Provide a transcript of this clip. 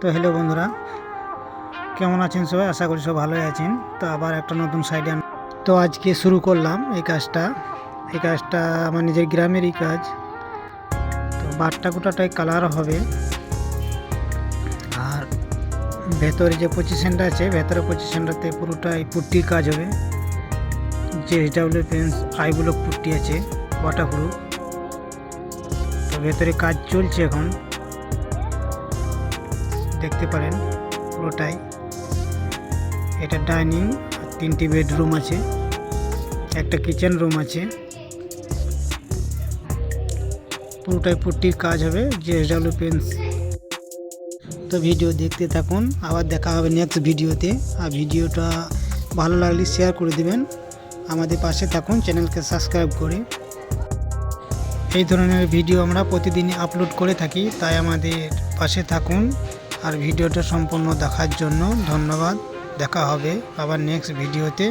তো হ্যালো বন্ধুরা, কেমন আছেন সবাই? আশা করি সব ভালোই আছেন। তো আবার একটা নতুন সাইডে তো আজকে শুরু করলাম এই কাজটা। এই কাজটা আমার নিজের গ্রামেরই কাজ। তো বাটটা গোটাটাই কালার হবে। আর ভেতরে যে পজিশনটা আছে ভেতরে পজিশনটাতে পুরোটাই পুট্টির কাজ হবে। যে ডাব্লিউ পেন্স আই পুট্টি আছে ওয়াটারপ্রুফ তো ভেতরে কাজ চলছে এখন। দেখতে পারেন পুরোটাই। এটা ডাইনিং, তিনটি বেডরুম আছে, একটা কিচেন রুম আছে। পুরোটাই পুট্টির কাজ হবে জেএসডাব্লিউ পেন্স। তো ভিডিও দেখতে থাকুন, আবার দেখা হবে নেক্সট ভিডিওতে। আর ভিডিওটা ভালো লাগলে শেয়ার করে দিবেন। আমাদের পাশে থাকুন, চ্যানেলকে সাবস্ক্রাইব করে। এই ধরনের ভিডিও আমরা প্রতিদিনই আপলোড করে থাকি, তাই আমাদের পাশে থাকুন। আর ভিডিওটা সম্পূর্ণ দেখার জন্য ধন্যবাদ। দেখা হবে আবার নেক্সট ভিডিওতে।